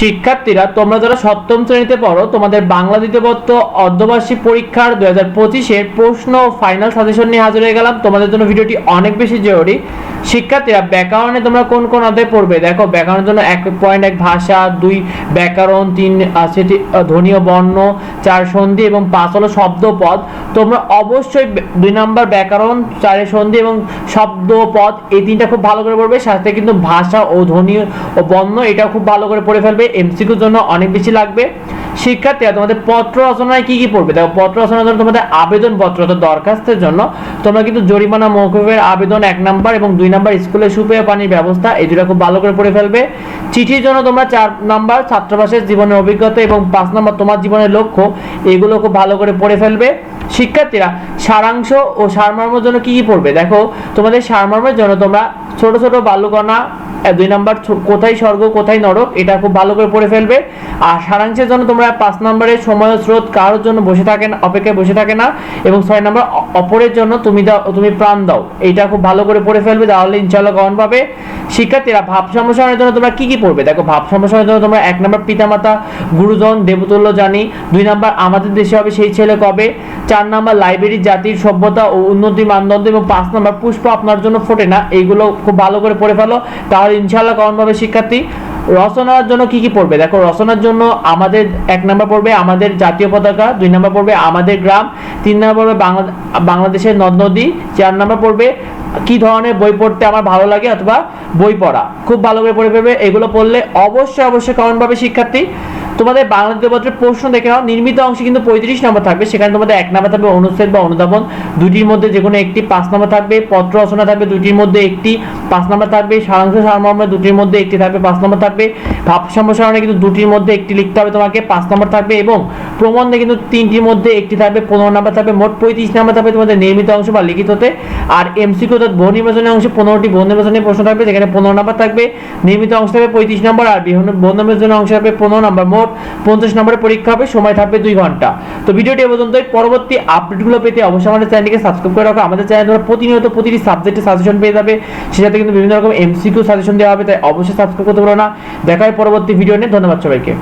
শিক্ষার্থীরা তোমরা যারা সপ্তম শ্রেণীতে পড়ো তোমাদের বাংলা দ্বিতীয়পত্র অর্ধবার্ষিক পরীক্ষার দু হাজার পঁচিশের প্রশ্ন ফাইনাল সাজেশন নিয়ে হাজির হয়ে গেলাম। তোমাদের জন্য ভিডিওটি অনেক বেশি জরুরি। শিক্ষার্থীরা ব্যাকরণে তোমরা কোন কোন অধ্যায় পড়বে? দেখো ব্যাকরণের জন্য এক পয়েন্ট এক ভাষা দুই ব্যাকরণ তিন আছে টি- আহ, ধ্বনি ও বর্ণ চার সন্ধি এবং পাঁচ হলো শব্দ পদ তোমরা অবশ্যই দুই নম্বর ব্যাকরণ চারে সন্ধি এবং শব্দ পদ এই তিনটা খুব ভালো করে পড়বে। সাথে কিন্তু ভাষা ও ধ্বনি ও বর্ণ এটা খুব ভালো করে পড়ে ফেলবে। এমসিকিউর জন্য অনেক বেশি লাগবে। শিক্ষার্থীরা তোমাদের পত্র রচনায় কি কি পড়বে? দেখো পত্র রচনার জন্য তোমাদের আবেদন পত্র অর্থাৎ দরখাস্তের জন্য তোমরা কিন্তু জরিমানা মৌকুফের আবেদন এক নাম্বার এবং দুই নাম্বার স্কুলে সুপেয় পানির ব্যবস্থা এই দুটো খুব ভালো করে পড়ে ফেলবে। চিঠির জন্য তোমরা চার নাম্বার ছাত্রাবাসের জীবনের অভিজ্ঞতা এবং পাঁচ নাম্বার তোমার জীবনের লক্ষ্য এগুলো খুব ভালো করে পড়ে ফেলবে। শিক্ষার্থীরা সারাংশ ও সারমর্মের জন্য কি কি পড়বে? দেখো তোমাদের সারমর্মের জন্য তোমরা ছোট ছোট বাল্যকণা আহ, দুই নাম্বার কোথায় স্বর্গ, কোথায় নরক, এটা খুব ভালো করে পড়ে ফেলবে। আর সারাংশের জন্য তোমরা পাঁচ নম্বরে সময় স্রোত কারোর জন্য বসে থাকে না অপেক্ষায় বসে থাকে না। এবং ছয় নম্বর অপরের জন্য তুমি দাও, তুমি প্রাণ দাও। এইটা খুব ভালো করে পড়ে ফেলবে, তাহলে ইনশাল্লাহ কমন পাবে। শিক্ষার্থীরা, ভাব সম্প্রসারণের জন্য তোমরা কি কি পড়বে? দেখো, ভাব সম্প্রসারণের জন্য তোমরা এক নম্বর পিতামাতা, গুরুজন, দেবতুল্য, জানি। দুই নম্বর আমাদের দেশে হবে সেই ছেলে কবে? চার নম্বর লাইব্রেরি জাতির সভ্যতা ও উন্নতি মানদণ্ড এবং পাঁচ নম্বর পুষ্প আপনার জন্য ফোটে না। এইগুলো খুব ভালো করে পড়ে ফেলো। তাহলে ইনশাল্লাহ কমন পাবে শিক্ষার্থী। রচনার জন্য কি কি পড়বে? দেখো, রচনার জন্য আমাদের এক নম্বর পড়বে আমাদের জাতীয় পতাকা, দুই নম্বর পড়বে আমাদের গ্রাম, তিন নম্বর পড়বে বাংলাদেশের নদ নদী, চার নম্বর পড়বে কি ধরনের বই পড়তে আমার ভালো লাগে অথবা বই পড়া। খুব ভালো করে পড়ে পড়বে এগুলো পড়লে অবশ্যই অবশ্যই কমন পাবে শিক্ষার্থী তোমাদের বাংলা দ্বিতীয়পত্রের প্রশ্ন দেখে নাও। নির্মিত অংশে কিন্তু পঁয়ত্রিশ নম্বর থাকবে। সেখানে তোমাদের এক নম্বর থাকবে অনুচ্ছেদ বা অনুধাবন। দুটির মধ্যে যে কোনো একটি পাঁচ নম্বর থাকবে। পত্র রচনা থাকবে দুটির মধ্যে একটি পাঁচ নম্বর থাকবে। সারাংশ সারমর্ম দুটির মধ্যে একটি থাকবে, পাঁচ নম্বর থাকবে। ভাব সম্প্রসারণে কিন্তু দুটির মধ্যে একটি লিখতে হবে তোমাকে, পাঁচ নম্বর থাকবে এবং প্রবন্ধে কিন্তু তিনটির মধ্যে একটি থাকবে, পনেরো নম্বর থাকবে। মোট পঁয়ত্রিশ নম্বর থাকবে তোমাদের নির্মিত অংশ বা লিখিততে আর এমসিকিউ অর্থাৎ বহু নির্বাচনের অংশে পনেরোটি বহু নির্বাচনের প্রশ্ন থাকবে, যেখানে পনেরো নম্বর থাকবে। নির্মিত অংশ থাকবে পঁয়ত্রিশ নম্বর আর বহু নির্বাচনের অংশ থাকবে পনেরো নম্বর। মোট পঞ্চাশ নম্বরে পরীক্ষা হবে, সময় থাকবে দুই ঘণ্টা। তো ভিডিওটি পর্যন্তই। পরবর্তী আপডেটগুলো পেতে অবশ্যই আমাদের চ্যানেলকে সাবস্ক্রাইব করে রাখো। আমাদের চ্যানেল তোমরা প্রতিনিয়ত প্রতিটি সাবজেক্টে সাজেশন পেয়ে যাবে। সেটাতে কিন্তু বিভিন্ন রকম এমসিকিউ সাজেশন দেওয়া হবে, তাই অবশ্যই সাবস্ক্রাইব করতে পারো না। দেখা হয় পরবর্তী ভিডিও নিয়ে। ধন্যবাদ সবাইকে।